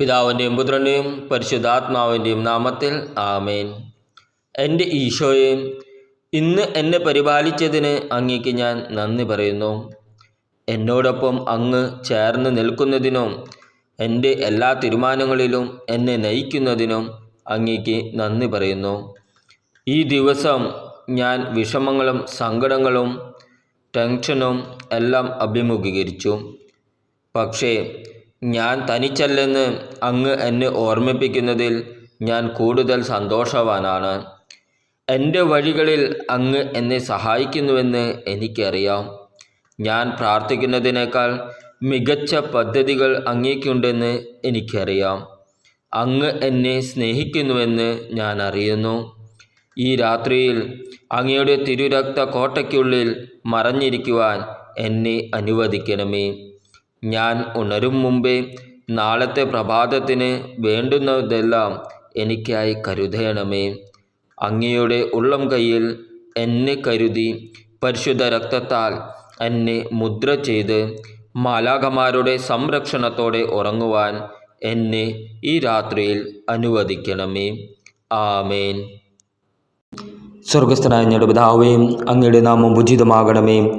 പിതാവിന്റെയും പുത്രന്റെയും പരിശുദ്ധാത്മാവിന്റെയും നാമത്തിൽ ആമേൻ. എന്റെ ഈശോയെ ഇന്ന് എന്നെ പരിപാലിച്ചതിന് അങ്ങേക്ക് ഞാൻ നന്ദി പറയുന്നു. എന്നോടൊപ്പം അങ്ങ് ചേർന്ന് നിൽക്കുന്നതിനും എന്റെ എല്ലാ തീരുമാനങ്ങളിലും എന്നെ നയിക്കുന്നതിനും അങ്ങേക്ക് നന്ദി പറയുന്നു. ഈ ദിവസം ഞാൻ വിഷമങ്ങളും സങ്കടങ്ങളും ടെൻഷനും എല്ലാം അഭിമുഖീകരിച്ചു. പക്ഷേ ഞാൻ തനിച്ചല്ലെന്ന് അങ്ങ് എന്നെ ഓർമ്മിപ്പിക്കുന്നതിൽ ഞാൻ കൂടുതൽ സന്തോഷവാനാണ്. എന്റെ വഴികളിൽ അങ്ങ് എന്നെ സഹായിക്കുന്നുവെന്ന് എനിക്കറിയാം. ഞാൻ പ്രാർത്ഥിക്കുന്നതിനേക്കാൾ മികച്ച പദ്ധതികൾ അങ്ങേക്കുണ്ടെന്ന് എനിക്കറിയാം. അങ്ങ് എന്നെ സ്നേഹിക്കുന്നുവെന്ന് ഞാൻ അറിയുന്നു. ഈ രാത്രിയിൽ അങ്ങയുടെ തിരുരക്ത കോട്ടയ്ക്കുള്ളിൽ മറഞ്ഞിരിക്കുവാൻ എന്നെ അനുവദിക്കണമേ. ഞാൻ ഉണരും മുമ്പേ നാളത്തെ പ്രഭാതത്തിന് വേണ്ടുന്നതെല്ലാം എനിക്കായി കരുതേണമേ. അങ്ങയുടെ ഉള്ളം കയ്യിൽ എന്നെ കരുതി പരിശുദ്ധ രക്തത്താൽ എന്നെ മുദ്ര ചെയ്ത് മാലാഖമാരുടെ സംരക്ഷണത്തോടെ ഉറങ്ങുവാൻ എന്നെ ഈ രാത്രിയിൽ അനുവദിക്കണമേ. ആമേൻ. സ്വർഗസ്ഥനായ ഞങ്ങളുടെ അങ്ങയുടെ നാമം ഉചിതമാകണമേ.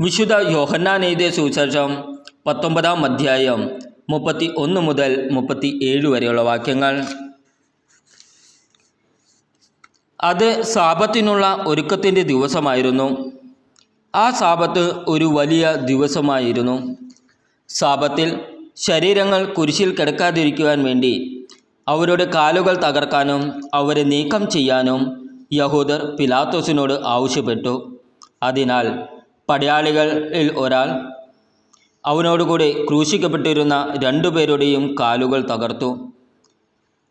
വിശുദ്ധ യോഹന്നാനെയ്തിയ സുവിശേഷം പത്തൊമ്പതാം അധ്യായം മുപ്പത്തി ഒന്ന് മുതൽ മുപ്പത്തി ഏഴ് വരെയുള്ള വാക്യങ്ങൾ. അത് സാപത്തിനുള്ള ഒരുക്കത്തിന്റെ ദിവസമായിരുന്നു. ആ സാപത്ത് ഒരു വലിയ ദിവസമായിരുന്നു. സാപത്തിൽ ശരീരങ്ങൾ കുരിശിൽ കിടക്കാതിരിക്കുവാൻ വേണ്ടി അവരുടെ കാലുകൾ തകർക്കാനും അവരെ നീക്കം ചെയ്യാനും യഹൂദർ പിലാത്തോസിനോട് ആവശ്യപ്പെട്ടു. അതിനാൽ പടയാളികളിൽ ഒരാൾ അവനോടുകൂടി ക്രൂശിക്കപ്പെട്ടിരുന്ന രണ്ടുപേരുടെയും കാലുകൾ തകർത്തു.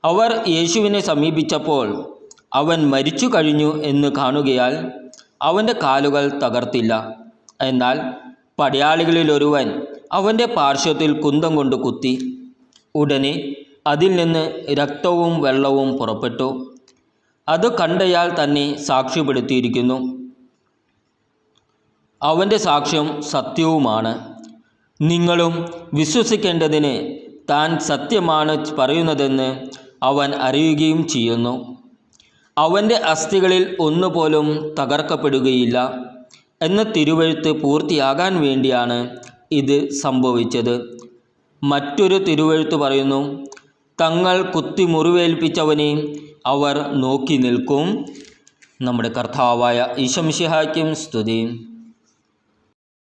അവർ യേശുവിനെ സമീപിച്ചപ്പോൾ അവൻ മരിച്ചു കഴിഞ്ഞു എന്ന് കാണുകയാൽ അവന്റെ കാലുകൾ തകർത്തില്ല. എന്നാൽ പടയാളികളിൽ ഒരുവൻ അവന്റെ പാർശ്വത്തിൽ കുന്തം കൊണ്ട് കുത്തി. ഉടനെ അതിൽ നിന്ന് രക്തവും വെള്ളവും പുറപ്പെട്ടു. അത് കണ്ടയാൾ തന്നെ സാക്ഷ്യപ്പെടുത്തിയിരിക്കുന്നു. അവന്റെ സാക്ഷ്യം സത്യവുമാണ്. നിങ്ങളും വിശ്വസിക്കേണ്ടതിന് താൻ സത്യമാണ് പറയുന്നതെന്ന് അവൻ അറിയുകയും ചെയ്യുന്നു. അവന്റെ അസ്ഥികളിൽ ഒന്നുപോലും തകർക്കപ്പെടുകയില്ല. എന്ന തിരുവഴുത്ത് പൂർത്തിയാകാൻ വേണ്ടിയാണ് ഇത് സംഭവിച്ചത്. മറ്റൊരു തിരുവഴുത്ത് പറയുന്നു തങ്ങൾ കുത്തി മുറിവേൽപ്പിച്ചവനെ അവർ നോക്കി നിൽക്കും. നമ്മുടെ കർത്താവായ ഈശംഷിഹായ്ക്കും സ്തുതി.